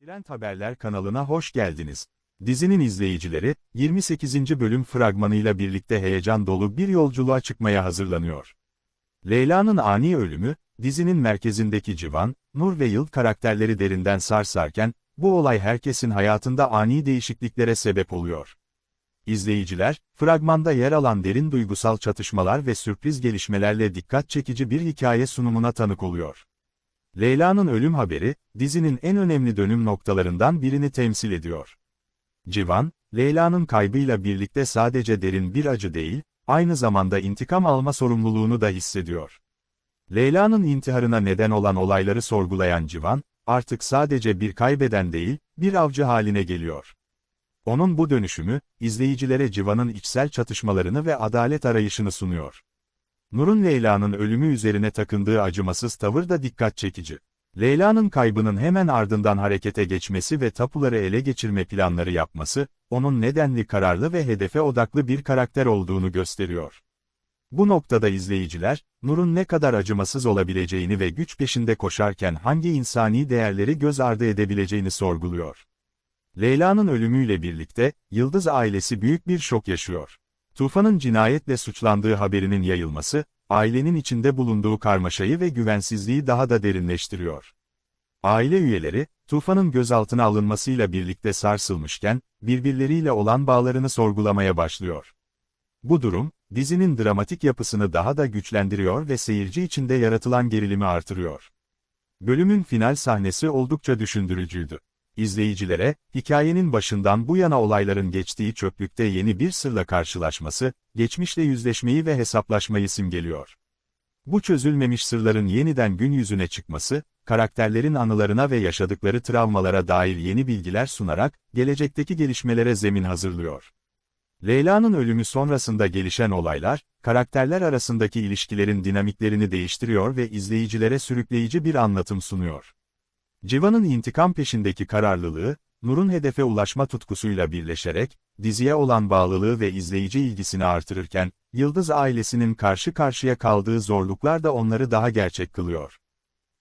Trend Haberler kanalına hoş geldiniz. Dizinin izleyicileri, 28. bölüm fragmanıyla birlikte heyecan dolu bir yolculuğa çıkmaya hazırlanıyor. Leyla'nın ani ölümü, dizinin merkezindeki Civan, Nur ve Yıl karakterleri derinden sarsarken, bu olay herkesin hayatında ani değişikliklere sebep oluyor. İzleyiciler, fragmanda yer alan derin duygusal çatışmalar ve sürpriz gelişmelerle dikkat çekici bir hikaye sunumuna tanık oluyor. Leyla'nın ölüm haberi, dizinin en önemli dönüm noktalarından birini temsil ediyor. Civan, Leyla'nın kaybıyla birlikte sadece derin bir acı değil, aynı zamanda intikam alma sorumluluğunu da hissediyor. Leyla'nın intiharına neden olan olayları sorgulayan Civan, artık sadece bir kaybeden değil, bir avcı haline geliyor. Onun bu dönüşümü, izleyicilere Civan'ın içsel çatışmalarını ve adalet arayışını sunuyor. Nur'un Leyla'nın ölümü üzerine takındığı acımasız tavır da dikkat çekici. Leyla'nın kaybının hemen ardından harekete geçmesi ve tapuları ele geçirme planları yapması, onun nedenli kararlı ve hedefe odaklı bir karakter olduğunu gösteriyor. Bu noktada izleyiciler, Nur'un ne kadar acımasız olabileceğini ve güç peşinde koşarken hangi insani değerleri göz ardı edebileceğini sorguluyor. Leyla'nın ölümüyle birlikte, Yıldız ailesi büyük bir şok yaşıyor. Tufan'ın cinayetle suçlandığı haberinin yayılması, ailenin içinde bulunduğu karmaşayı ve güvensizliği daha da derinleştiriyor. Aile üyeleri, Tufan'ın gözaltına alınmasıyla birlikte sarsılmışken, birbirleriyle olan bağlarını sorgulamaya başlıyor. Bu durum, dizinin dramatik yapısını daha da güçlendiriyor ve seyirci içinde yaratılan gerilimi artırıyor. Bölümün final sahnesi oldukça düşündürücüydü. İzleyicilere, hikayenin başından bu yana olayların geçtiği çöplükte yeni bir sırla karşılaşması, geçmişle yüzleşmeyi ve hesaplaşmayı simgeliyor. Bu çözülmemiş sırların yeniden gün yüzüne çıkması, karakterlerin anılarına ve yaşadıkları travmalara dair yeni bilgiler sunarak, gelecekteki gelişmelere zemin hazırlıyor. Leyla'nın ölümü sonrasında gelişen olaylar, karakterler arasındaki ilişkilerin dinamiklerini değiştiriyor ve izleyicilere sürükleyici bir anlatım sunuyor. Civan'ın intikam peşindeki kararlılığı, Nur'un hedefe ulaşma tutkusuyla birleşerek, diziye olan bağlılığı ve izleyici ilgisini artırırken, Yıldız ailesinin karşı karşıya kaldığı zorluklar da onları daha gerçek kılıyor.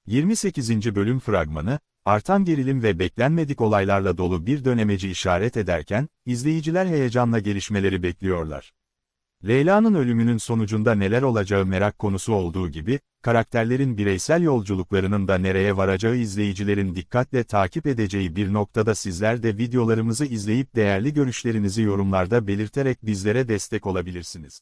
28. bölüm fragmanı, artan gerilim ve beklenmedik olaylarla dolu bir dönemeci işaret ederken, izleyiciler heyecanla gelişmeleri bekliyorlar. Leyla'nın ölümünün sonucunda neler olacağı merak konusu olduğu gibi, karakterlerin bireysel yolculuklarının da nereye varacağı izleyicilerin dikkatle takip edeceği bir noktada sizler de videolarımızı izleyip değerli görüşlerinizi yorumlarda belirterek bizlere destek olabilirsiniz.